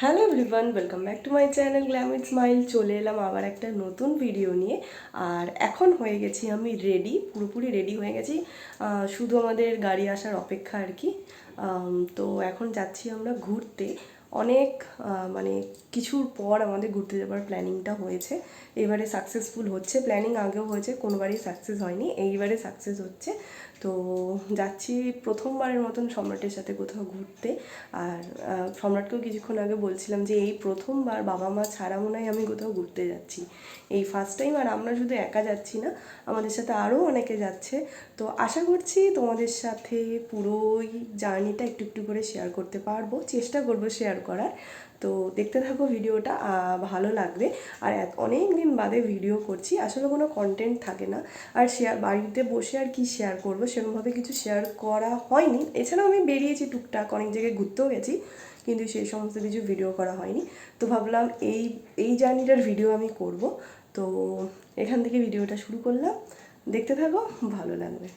Hello everyone welcome back to my channel Glamit Smile চলে এলাম আবার একটা নতুন ভিডিও নিয়ে। আর এখন হয়ে গেছি আমি রেডি পুরোপুরি রেডি হয়ে গেছি। শুধু আমাদের গাড়ি আসার অপেক্ষা আর কি। তো এখন যাচ্ছি আমরা ঘুরতে। অনেক মানে কিছুর পর আমাদের ঘুরতে যাওয়ার প্ল্যানিংটা হয়েছে। এবারে সাকসেসফুল হচ্ছে। প্ল্যানিং আগেও হয়েছে, কোনোবারই সাকসেস হয়নি। এইবারে সাকসেস হচ্ছে। তো যাচ্ছি প্রথমবারের মতন সম্রাটের সাথে কোথাও ঘুরতে। আর সম্রাটকেও কিছুক্ষণ আগে বলছিলাম যে, এই প্রথমবার বাবা মা ছাড়া মনে হয় আমি কোথাও ঘুরতে যাচ্ছি। এই ফার্স্ট টাইম আর আমরা শুধু একা যাচ্ছি না, আমাদের সাথে আরও অনেকে যাচ্ছে। তো আশা করছি তোমাদের সাথে পুরোই জার্নিটা একটু একটু করে শেয়ার করতে পারব। চেষ্টা করব শেয়ার করার। তো দেখতে থাকো ভিডিওটা ভালো লাগবে। আর অনেক দিন বাদে ভিডিও করছি, আসলে কোনো কন্টেন্ট থাকে না। আর শেয়ার বাড়িতে বসে আর কি শেয়ার করব, সেরকমভাবে কিছু শেয়ার করা হয়নি। এছাড়াও আমি বেরিয়েছি টুকটাক, অনেক জায়গায় ঘুরতেও গেছি, কিন্তু সেই সমস্ত কিছু ভিডিও করা হয়নি। তো ভাবলাম এই এই জার্নিটার ভিডিও আমি করব। তো এখান থেকে ভিডিওটা শুরু করলাম। দেখতে থাকো, ভালো লাগবে।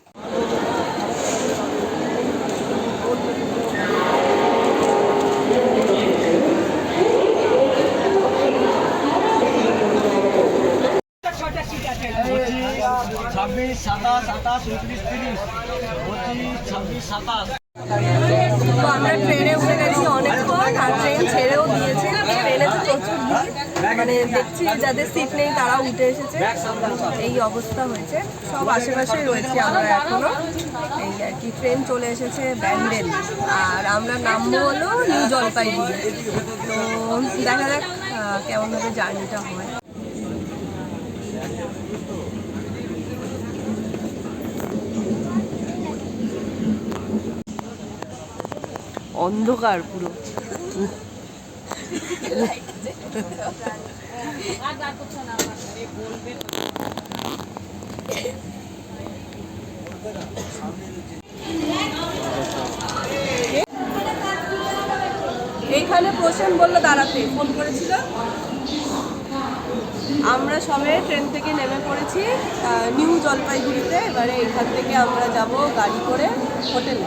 তো আমরা ট্রেনে উঠে গেছি অনেকক্ষণ আর ট্রেন ছেড়েও দিয়েছে ট্রেনে তো প্রচুর মানে দেখছি যাদের সিট নেই তারা উঠে এসেছে এই অবস্থা হয়েছে সব আশেপাশে রয়েছে আমরা এখনও এই আর কি ট্রেন চলে এসেছে ব্যান্ডেল আর আমরা নামবো হলো নিউ জলপাইগুড়ি তো দেখা যাক কেমনভাবে জার্নিটা হয়। অন্ধকার পুরো। এইখানে প্রসেন বলল দাঁড়াতে ফোন করেছিল। আমরা সবে ট্রেন থেকে নেমে পড়েছি নিউ জলপাইগুড়িতে। এবারে এখান থেকে আমরা যাব গাড়ি করে হোটেলে।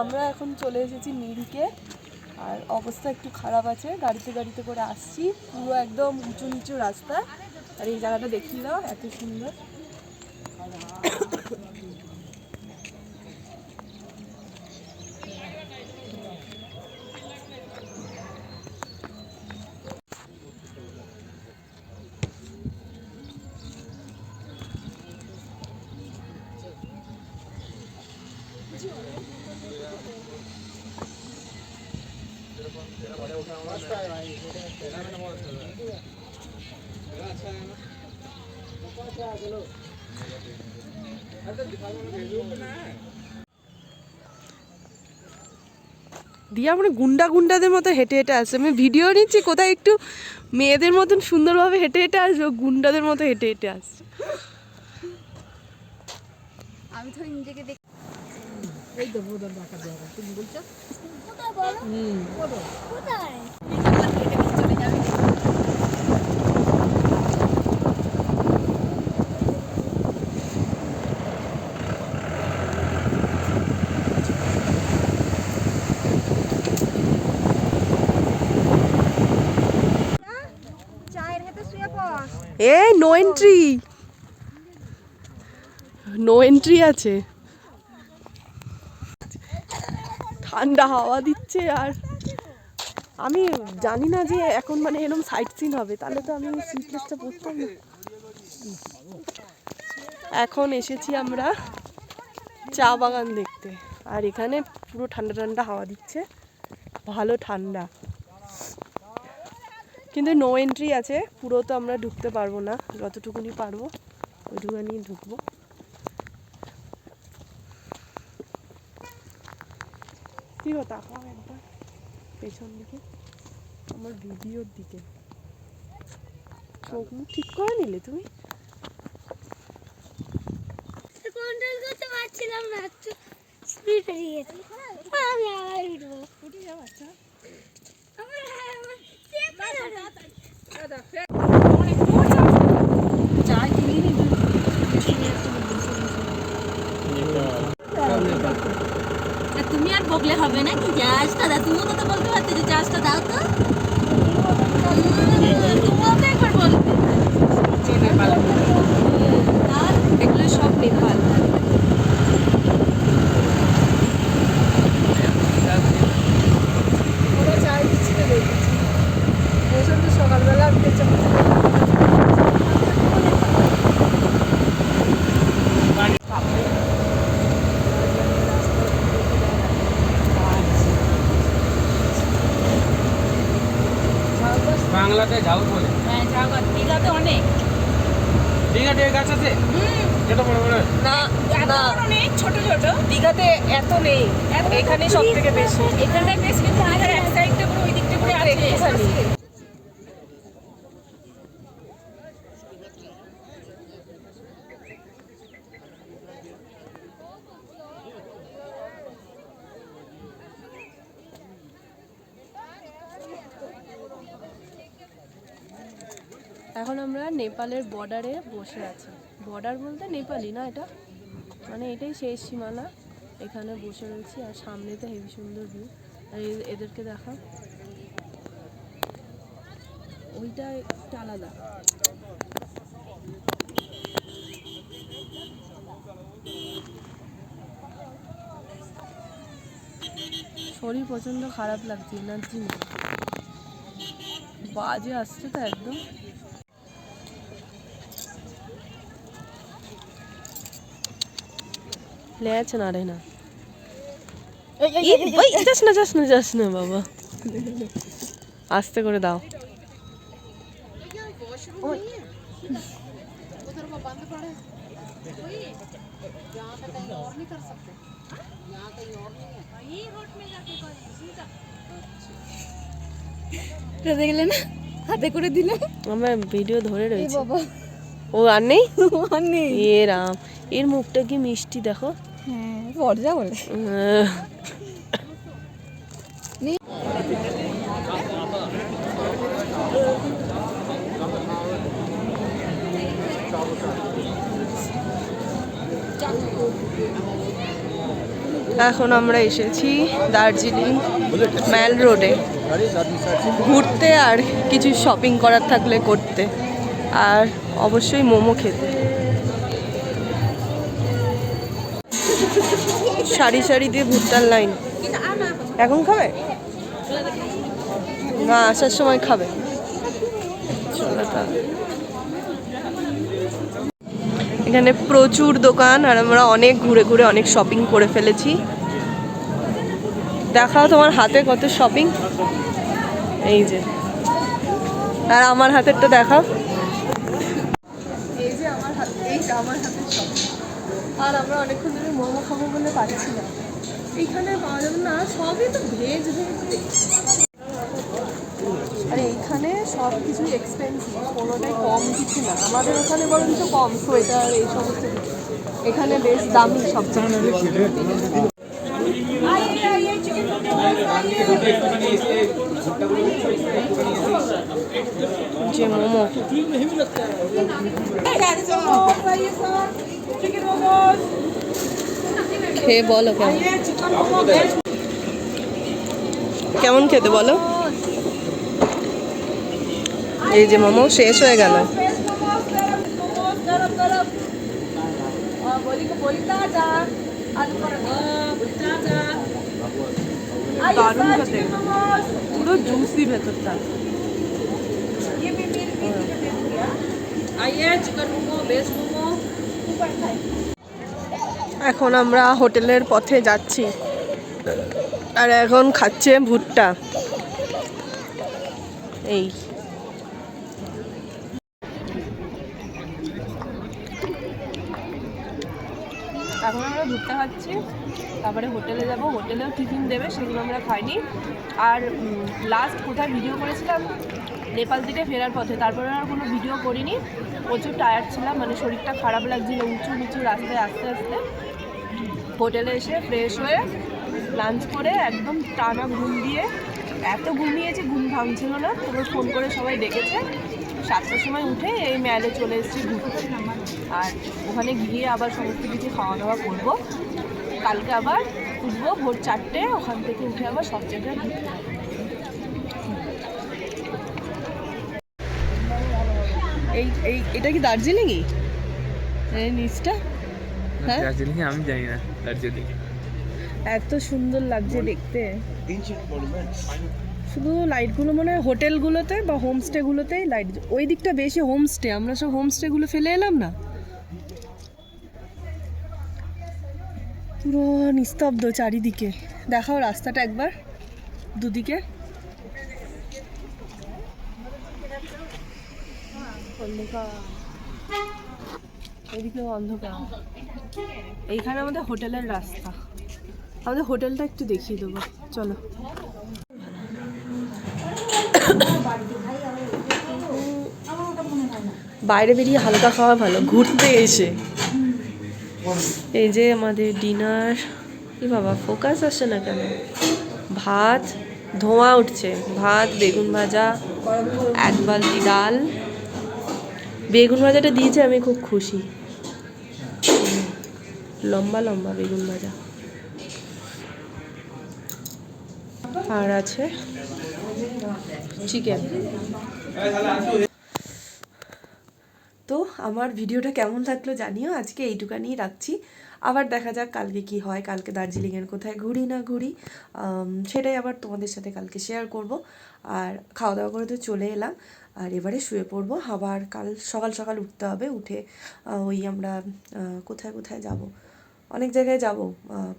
আমরা এখন চলে এসেছি মিরিকে আর অবস্থা একটু খারাপ আছে, গাড়িতে গাড়িতে করে আসছি। পুরো একদম উঁচু নিচু রাস্তা। আর এই জায়গাটা দেখিয়ে দাও, এত সুন্দর। দিয়া মানে গুন্ডা গুন্ডাদের মতো হেঁটে হেঁটে আসছে। আমি ভিডিও নিচ্ছি কোথায় একটু মেয়েদের মতন সুন্দরভাবে হেঁটে হেঁটে আসবে গুন্ডাদের মতো হেঁটে হেঁটে আসছে। আমি তো নিজেকে দেখ। চায়ের এন্ট্রি নো এন্ট্রি আছে। ঠান্ডা হাওয়া দিচ্ছে আর। আমি জানি না যে এখন মানে এরকম সাইট সিন হবে, তাহলে তো আমি সিটলেসটা পরতাম না। এখন এসেছি আমরা চা বাগান দেখতে। আর এখানে পুরো ঠান্ডা ঠান্ডা হাওয়া দিচ্ছে। ভালো ঠান্ডা। কিন্তু নো এন্ট্রি আছে পুরো তো আমরা ঢুকতে পারব না যতটুকুনি পারব ওইটুকুনি ঢুকবো। কি গো তাকাও একবার পেছন দিকে আমার ভিডিওর দিকে। চোখ মুখ ঠিক করে নিলে তুমি? কন্ট্রোল করতে পারছিলাম না স্পিড পেরিয়ে গেছে। আমি আবার উঠবো। উঠে যাও আচ্ছা আমার আমার চেপে ধরো। আর তুমি আর বকলে হবে না কি? চাষটা দাও তুমিও তো বলতে পারতে যে চাষটা দাও তো। তুমিও তো একবার বলতে এগুলো সব নেপাল। বাংলাতে যাও বলে। হ্যাঁ যাও দীঘাতে অনেক। দীঘাতে গাছ আছে? এটা বড় বড়। না না। অনেক ছোট ছোট। দীঘাতে এত নেই। এখানে সব থেকে বেশি। এখানটায় বেশ কিন্তু দীঘার এক সাইডটা পুরো ওই দিকটা পুরো আছে। এখন আমরা নেপালের বর্ডারে বসে আছি। বর্ডার বলতে নেপালি না এটা? মানে এটাই শেষ সীমানা। এখানে বসে রয়েছি আর সামনে তো হেভি সুন্দর ভিউ আর এদেরকে দেখা। ওইটা একটা আলাদা। শরীর প্রচণ্ড খারাপ লাগছে এনার্জি নেই বাজে আসছে তো একদম। লেচ না রে না এই, ওই, যাস না যাস না যাস না বাবা আস্তে করে দাও দেখলে না হাতে করে দিলাম আমার ভিডিও ধরে রয়েছে বাবা ও আর নেই নেই এ রাম এর মুখটা কি মিষ্টি দেখো হ্যাঁ বলে। এখন আমরা এসেছি দার্জিলিং ম্যাল রোডে। ঘুরতে আর কিছু শপিং করার থাকলে করতে। আর অবশ্যই মোমো খেতে। সারি সারি দিয়ে ভুট্টার লাইন। এখন খাবে? না, আসার সময় খাবে। এখানে প্রচুর দোকান আর আমরা অনেক ঘুরে ঘুরে অনেক শপিং করে ফেলেছি। দেখাও তোমার হাতে কত শপিং এই যে। আর আমার হাতেরটা দেখাও। এই যে আমার হাত এই আমার সব আর আমরা অনেকক্ষণ ধরে মোমো খাব বলে পাচ্ছি না এইখানে পাওয়া যাবে না সবই তো ভেজ ভেজ আর এইখানে সব কিছুই এক্সপেন্সিভ কোনোটাই কম কিছু না। আমাদের ওখানে বরঞ্চ কম সোয়েটার, এই সমস্ত এখানে বেশ দামি সব যে মোমো। খেয়ে বলো কেমন? কেমন খেতে বলো? এই যে মোমো শেষ হয়ে গেল। দারুণ খেতে পুরো জুসি ভেতরটা এখন আমরা হোটেলের পথে যাচ্ছি। আর এখন খাচ্ছে ভুট্টা। এই। এখন আমরা ভুট্টা খাচ্ছি। তারপরে হোটেলে যাব। হোটেলেও টিফিন দেবে, সেগুলো আমরা খাইনি। আর লাস্ট কোথায় ভিডিও করেছিলাম? নেপাল থেকে ফেরার পথে। তারপরে আর কোনো ভিডিও করিনি। প্রচুর টায়ার্ড ছিলাম। মানে শরীরটা খারাপ লাগছিল, উঁচু নিচু রাস্তায় আস্তে আস্তে। হোটেলে এসে ফ্রেশ হয়ে লাঞ্চ করে একদম টানা ঘুম দিয়ে, এত ঘুমিয়েছি ঘুম ভাঙছিল না তারপর ফোন করে সবাই ডেকেছে। সাতটার সময় উঠে এই ম্যালে চলে এসেছি ঘুরতে। আর ওখানে গিয়ে আবার সমস্ত কিছু খাওয়া দাওয়া করব। কালকে আবার উঠবো ভোর চারটে, ওখান থেকে উঠে আবার সব জায়গায় ঘুরতে এই এই, এটা কি দার্জিলিংই? এই নিচটা? দার্জিলিং আমি জানি না দার্জিলিং এত সুন্দর লাগছে দেখতে। শুধু লাইটগুলো মনে হয় হোটেলগুলোতে বা হোমস্টেগুলোতেই লাইট ওই দিকটা বেশি হোমস্টে আমরা সব হোমস্টেগুলো ফেলে এলাম না? পুরো নিস্তব্ধ চারিদিকে। দেখাও রাস্তাটা একবার দুদিকে। অন্ধকার। এদিকেও অন্ধকার। এইখানে আমাদের হোটেলের রাস্তা। আমাদের হোটেলটা একটু দেখিয়ে দেবো। চলো। বাইরে বেরিয়ে হালকা খাওয়া ভালো। ঘুরতে এসে। এই যে আমাদের ডিনার। কি বাবা, ফোকাস আসছে না কেন? ভাত, ধোঁয়া উঠছে। ভাত, বেগুন ভাজা, এক বালতি ডাল। বেগুন ভাজাটা দিয়েছে, আমি খুব খুশি। লম্বা লম্বা বেগুন ভাজা। আর আছে চিকেন। তো আমার ভিডিওটা কেমন লাগল জানিও, আজকে এইটুকানিই রাখছি। আবার দেখা যাক কালকে কি হয়, কালকে দার্জিলিংয়ের কোথায় ঘুরি না ঘুরি। সেটাই আবার তোমাদের সাথে কালকে শেয়ার করব। আর খাওয়া দাওয়া করে তো চলে এলাম। আর এবারে শুয়ে পড়ব। আবার কাল সকাল সকাল উঠতে হবে, উঠে ওই আমরা কোথায় কোথায় যাব? অনেক জায়গায় যাব।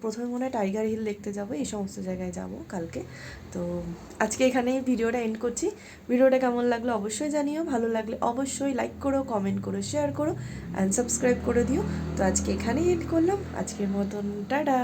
প্রথমে মনে হয় টাইগার হিল দেখতে যাব, এই সমস্ত জায়গায় যাব কালকে। তো আজকে এখানেই ভিডিওটা এন্ড করছি। ভিডিওটা কেমন লাগল অবশ্যই জানিও, ভালো লাগলে অবশ্যই লাইক করো কমেন্ট করো শেয়ার করো অ্যান্ড সাবস্ক্রাইব করে দিও। তো আজকে এখানেই এন্ড করলাম। আজকের মতন, টাটা!